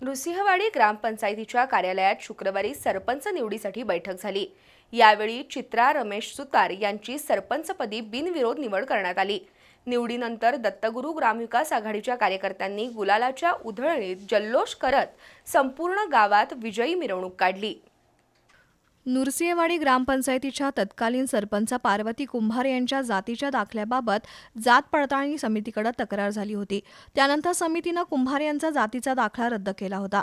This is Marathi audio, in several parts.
नृसिंहवाडी ग्रामपंचायतीच्या कार्यालयात शुक्रवारी सरपंच निवडीसाठी बैठक झाली. यावेळी चित्रा रमेश सुतार यांची सरपंचपदी बिनविरोध निवड करण्यात आली. निवडीनंतर दत्तगुरू ग्रामविकास आघाडीच्या कार्यकर्त्यांनी गुलालाच्या उधळणीत जल्लोष करत संपूर्ण गावात विजयी मिरवणूक काढली. नुरसिंहवाडी ग्रामपंचायतीच्या तत्कालीन सरपंच पार्वती कुंभार यांच्या जातीच्या दाखल्याबाबत जात पडताळणी समितीकडे तक्रार झाली होती. त्यानंतर समितीनं कुंभार यांचा जातीचा दाखला रद्द केला होता.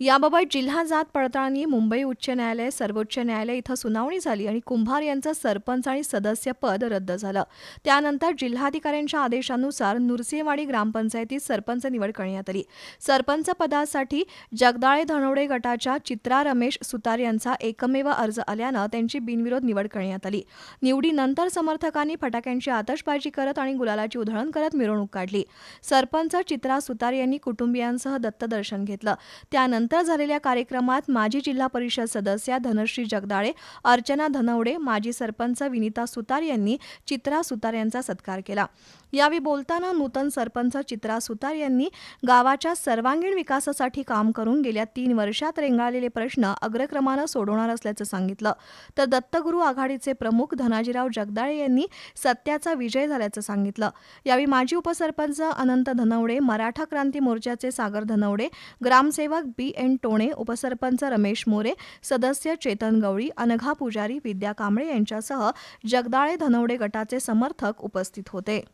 याबाबत जिल्हा जात पडताळणी मुंबई उच्च न्यायालय सर्वोच्च न्यायालय इथं सुनावणी झाली आणि कुंभार यांचं सरपंच आणि सदस्य पद रद्द झालं. त्यानंतर जिल्हाधिकाऱ्यांच्या आदेशानुसार नुरसेवाडी ग्रामपंचायतीत सरपंच निवड करण्यात आली. सरपंच पदासाठी जगदाळे धनवडे गटाच्या चित्रा रमेश सुतार यांचा एकमेव अर्ज आल्यानं त्यांची बिनविरोध निवड करण्यात आली. निवडीनंतर समर्थकांनी फटाक्यांची आतषबाजी करत आणि गुलालाची उधळण करत मिरवणूक काढली. सरपंच चित्रा सुतार यांनी कुटुंबियांसह दत्तदर्शन घेतलं. त्यानंतर नंतर झालेल्या कार्यक्रमात माजी जिल्हा परिषद सदस्या धनश्री जगदाळे अर्चना धनवडे माजी सरपंच विनिता सुतार यांनी चित्रा सुतार यांचा सत्कार केला. यावेळी बोलताना नूतन सरपंच चित्रा सुतार यांनी गावाच्या सर्वांगीण विकासासाठी काम करून गेल्या तीन वर्षात रेंगाळलेले प्रश्न अग्रक्रमानं सोडवणार असल्याचं सांगितलं. तर दत्तगुरू आघाडीचे प्रमुख धनाजीराव जगदाळे यांनी सत्याचा विजय झाल्याचं सांगितलं. यावेळी माजी उपसरपंच अनंत धनवडे मराठा क्रांती मोर्चाचे सागर धनवडे ग्रामसेवक बी एन टोणे उपसरपंच रमेश मोरे सदस्य चेतन गवळी अनघा पुजारी विद्या कांबळे यांच्यासह जगदाळे धनवडे गटाचे समर्थक उपस्थित होते.